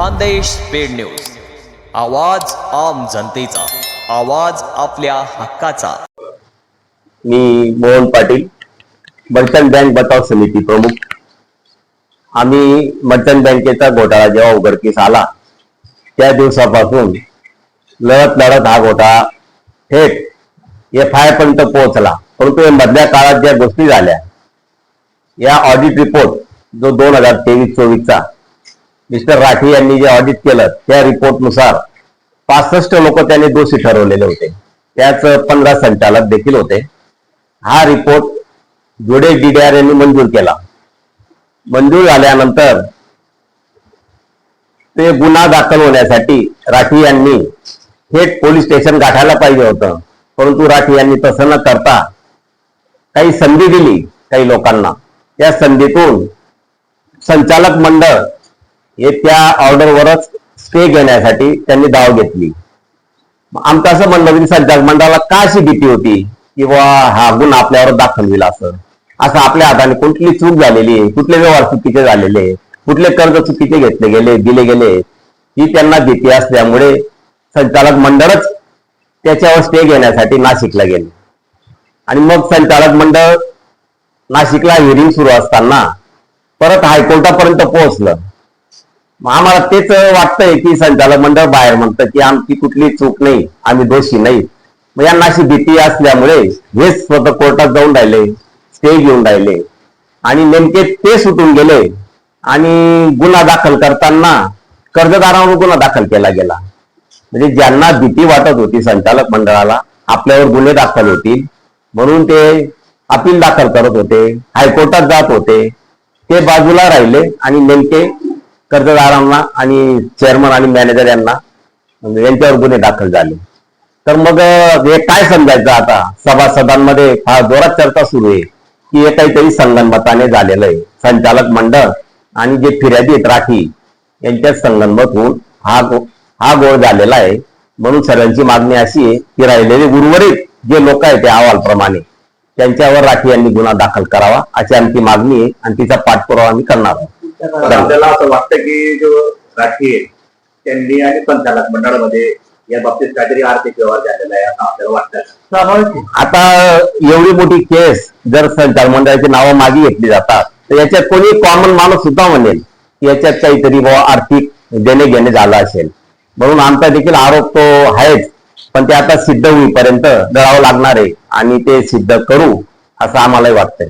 Khandesh paid news. आवाज आम जनतेचा. आवाज आपल्या हक्काचा. मी मोहन पाटील मर्चंट बँक बचाव समिती प्रमुख. आम्ही मर्चंट बँकेचा घोटाळा जेव्हा उघडकीस आला त्या दिवसापासून लढत लढत हा घोटाळा थेट एफ आय पर्यंत पोहोचला. परंतु या मधल्या काळात ज्या गोष्टी झाल्या या ऑडिट रिपोर्ट जो दोन हजार तेवीस चोवीसचा मिस्टर राठी यांनी जे ऑडिट केलं त्या रिपोर्टनुसार पासष्ट लोक त्यांनी दोषी ठरवलेले होते. त्याच पंधरा संचालक देखील होते. हा रिपोर्ट जोडे डीडीआर यांनी मंजूर केला. मंजूर झाल्यानंतर ते गुन्हा दाखल होण्यासाठी राठी यांनी थेट पोलीस स्टेशन गाठायला पाहिजे होतं. परंतु राठी यांनी तसं न करता काही संधी दिली काही लोकांना. त्या संधीतून संचालक मंडळ हे त्या ऑर्डरवरच स्टे घेण्यासाठी त्यांनी धाव घेतली. मग आमचं असं म्हणलं की संचालक मंडळाला का अशी भीती होती की हा गुन्हा आपल्यावर दाखल होईल असं? असं आपल्या हाताने कुठली चूक झालेली आहे? कुठले व्यवहार चुकीचे झालेले कुठले कर्ज चुकीचे घेतले गेले दिले गेले ही त्यांना भीती असल्यामुळे संचालक मंडळच त्याच्यावर स्टे घेण्यासाठी नाशिकला गेले. आणि मग संचालक मंडळ नाशिकला हिअरिंग सुरू असताना परत हायकोर्टापर्यंत पोहोचलं. आम्हाला तेच वाटतंय की संचालक मंडळ बाहेर म्हणतं की आमची कुठली चूक नाही आम्ही दोषी नाही. मग यांना अशी भीती असल्यामुळे हे स्वतः कोर्टात जाऊन राहिले स्टे घेऊन राहिले. आणि नेमके ते सुटून गेले आणि गुन्हा दाखल करताना कर्जदारावर गुन्हा दाखल केला गेला. म्हणजे ज्यांना भीती वाटत होती संचालक मंडळाला आपल्यावर गुन्हे दाखल होतील म्हणून ते अपील दाखल करत होते हायकोर्टात जात होते ते बाजूला राहिले आणि नेमके कर्जदारांना आणि चेअरमन आणि मॅनेजर यांना म्हणजे यांच्यावर गुन्हे दाखल झाले. तर मग हे काय समजायचं आता? सभासदांमध्ये फार जोरात चर्चा सुरू आहे की हे काहीतरी संगणमताने झालेलं आहे. संचालक मंडळ आणि जे फिर्यादी राखी राठी यांच्यात संगनमत होऊन हा गो- हा गोळ झालेला आहे. म्हणून सगळ्यांची मागणी अशी आहे की राहिलेले उर्वरित जे लोक आहेत त्या अहवालप्रमाणे त्यांच्यावर राठी यांनी गुन्हा दाखल करावा अशी आमची मागणी आहे आणि तिचा पाठपुरावा आम्ही करणार आहोत. तर आपल्याला असं वाटतं की जो राठी आहे त्यांनी आणि संचालक मंडळामध्ये या बाबतीत काहीतरी आर्थिक व्यवहार झालेला आहे असं आपल्याला वाटतं. आता एवढी मोठी केस जर संचालक मंडळाची नावं मागे घेतली जातात तर याच्यात कोणी कॉमन माणूस सुद्धा म्हणेल याच्यात काहीतरी बुवा आर्थिक देणे घेणे झालं असेल. म्हणून आमचा देखील आरोप तो आहेच पण ते आता सिद्ध होईपर्यंत दळावं लागणार आहे आणि ते सिद्ध करू असं आम्हालाही वाटतंय.